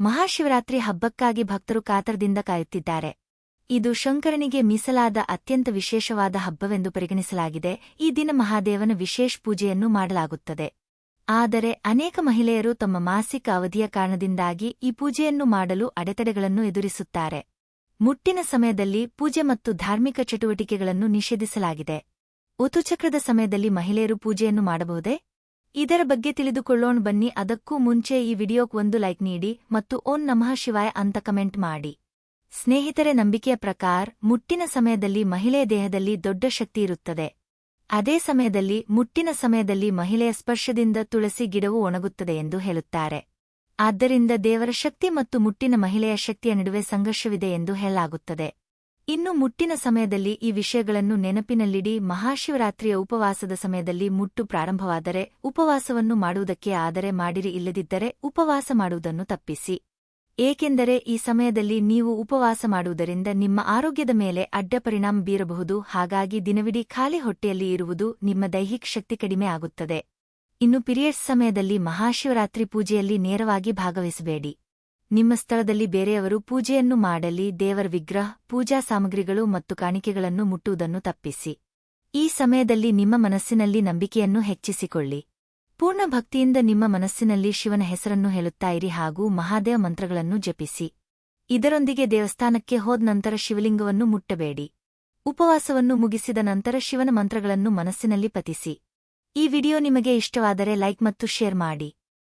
ಮಹಾಶಿವರಾತ್ರಿ ಹಬ್ಬಕ್ಕಾಗಿ ಭಕ್ತರು ಕಾತರದಿಂದ ಕಾಯುತ್ತಿದ್ದಾರೆ. ಇದು ಶಂಕರನಿಗೆ ಮೀಸಲಾದ ಅತ್ಯಂತ ವಿಶೇಷವಾದ ಹಬ್ಬವೆಂದು ಪರಿಗಣಿಸಲಾಗಿದೆ. ಈ ದಿನ ಮಹಾದೇವನ ವಿಶೇಷ ಪೂಜೆಯನ್ನು ಮಾಡಲಾಗುತ್ತದೆ. ಆದರೆ ಅನೇಕ ಮಹಿಳೆಯರು ತಮ್ಮ ಮಾಸಿಕ ಅವಧಿಯ ಕಾರಣದಿಂದಾಗಿ ಈ ಪೂಜೆಯನ್ನು ಮಾಡಲು ಅಡೆತಡೆಗಳನ್ನು ಎದುರಿಸುತ್ತಾರೆ. ಮುಟ್ಟಿನ ಸಮಯದಲ್ಲಿ ಪೂಜೆ ಮತ್ತು ಧಾರ್ಮಿಕ ಚಟುವಟಿಕೆಗಳನ್ನು ನಿಷೇಧಿಸಲಾಗಿದೆ. ಋತುಚಕ್ರದ ಸಮಯದಲ್ಲಿ ಮಹಿಳೆಯರು ಪೂಜೆಯನ್ನು ಮಾಡಬಹುದೇ? ಇದರ ಬಗ್ಗೆ ತಿಳಿದುಕೊಳ್ಳೋಣ ಬನ್ನಿ. ಅದಕ್ಕೂ ಮುಂಚೆ ಈ ವಿಡಿಯೋಕ್ ಒಂದು ಲೈಕ್ ನೀಡಿ ಮತ್ತು ಓಂ ನಮಃ ಶಿವಾಯ ಅಂತ ಕಮೆಂಟ್ ಮಾಡಿ. ಸ್ನೇಹಿತರೆ, ನಂಬಿಕೆಯ ಪ್ರಕಾರ ಮುಟ್ಟಿನ ಸಮಯದಲ್ಲಿ ಮಹಿಳೆಯ ದೇಹದಲ್ಲಿ ದೊಡ್ಡ ಶಕ್ತಿ ಇರುತ್ತದೆ. ಅದೇ ಸಮಯದಲ್ಲಿ ಮುಟ್ಟಿನ ಸಮಯದಲ್ಲಿ ಮಹಿಳೆಯ ಸ್ಪರ್ಶದಿಂದ ತುಳಸಿ ಗಿಡವು ಒಣಗುತ್ತದೆ ಎಂದು ಹೇಳುತ್ತಾರೆ. ಆದ್ದರಿಂದ ದೇವರ ಶಕ್ತಿ ಮತ್ತು ಮುಟ್ಟಿನ ಮಹಿಳೆಯ ಶಕ್ತಿಯ ನಡುವೆ ಸಂಘರ್ಷವಿದೆ ಎಂದು ಹೇಳಲಾಗುತ್ತದೆ. ಇನ್ನು ಮುಟ್ಟಿನ ಸಮಯದಲ್ಲಿ ಈ ವಿಷಯಗಳನ್ನು ನೆನಪಿನಲ್ಲಿಡಿ ಮಹಾಶಿವರಾತ್ರಿಯ ಉಪವಾಸದ ಸಮಯದಲ್ಲಿ ಮುಟ್ಟು ಪ್ರಾರಂಭವಾದರೆ ಉಪವಾಸವನ್ನು ಮಾಡುವುದಕ್ಕೆ ಆದರೆ ಮಾಡಿರಿ ಇಲ್ಲದಿದ್ದರೆ ಉಪವಾಸ ಮಾಡುವುದನ್ನು ತಪ್ಪಿಸಿ. ಏಕೆಂದರೆ ಈ ಸಮಯದಲ್ಲಿ ನೀವು ಉಪವಾಸ ಮಾಡುವುದರಿಂದ ನಿಮ್ಮ ಆರೋಗ್ಯದ ಮೇಲೆ ಅಡ್ಡ ಪರಿಣಾಮ ಬೀರಬಹುದು, ಹಾಗಾಗಿ ದಿನವಿಡೀ ಖಾಲಿ ಹೊಟ್ಟೆಯಲ್ಲಿ ಇರುವುದು ನಿಮ್ಮ ದೈಹಿಕ ಶಕ್ತಿ ಕಡಿಮೆ ಆಗುತ್ತದೆ. ಇನ್ನು ಪಿರಿಯಡ್ಸ್ ಸಮಯದಲ್ಲಿ ಮಹಾಶಿವರಾತ್ರಿ ಪೂಜೆಯಲ್ಲಿ ನೇರವಾಗಿ ಭಾಗವಹಿಸಬೇಡಿ. ನಿಮ್ಮ ಸ್ಥಳದಲ್ಲಿ ಬೇರೆಯವರು ಪೂಜೆಯನ್ನು ಮಾಡಲಿ, ದೇವರ ವಿಗ್ರಹ, ಪೂಜಾ ಸಾಮಗ್ರಿಗಳು ಮತ್ತು ಕಾಣಿಕೆಗಳನ್ನು ಮುಟ್ಟುವುದನ್ನು ತಪ್ಪಿಸಿ. ಈ ಸಮಯದಲ್ಲಿ ನಿಮ್ಮ ಮನಸ್ಸಿನಲ್ಲಿ ನಂಬಿಕೆಯನ್ನು ಹೆಚ್ಚಿಸಿಕೊಳ್ಳಿ. ಪೂರ್ಣ ಭಕ್ತಿಯಿಂದ ನಿಮ್ಮ ಮನಸ್ಸಿನಲ್ಲಿ ಶಿವನ ಹೆಸರನ್ನು ಹೇಳುತ್ತಾಯಿರಿ ಹಾಗೂ ಮಹಾದೇವ ಮಂತ್ರಗಳನ್ನು ಜಪಿಸಿ. ಇದರೊಂದಿಗೆ ದೇವಸ್ಥಾನಕ್ಕೆ ಹೋದ ನಂತರ ಶಿವಲಿಂಗವನ್ನು ಮುಟ್ಟಬೇಡಿ. ಉಪವಾಸವನ್ನು ಮುಗಿಸಿದ ನಂತರ ಶಿವನ ಮಂತ್ರಗಳನ್ನು ಮನಸ್ಸಿನಲ್ಲಿ ಪತಿಸಿ ಈ ವಿಡಿಯೋ ನಿಮಗೆ ಇಷ್ಟವಾದರೆ ಲೈಕ್ ಮತ್ತು ಶೇರ್ ಮಾಡಿ.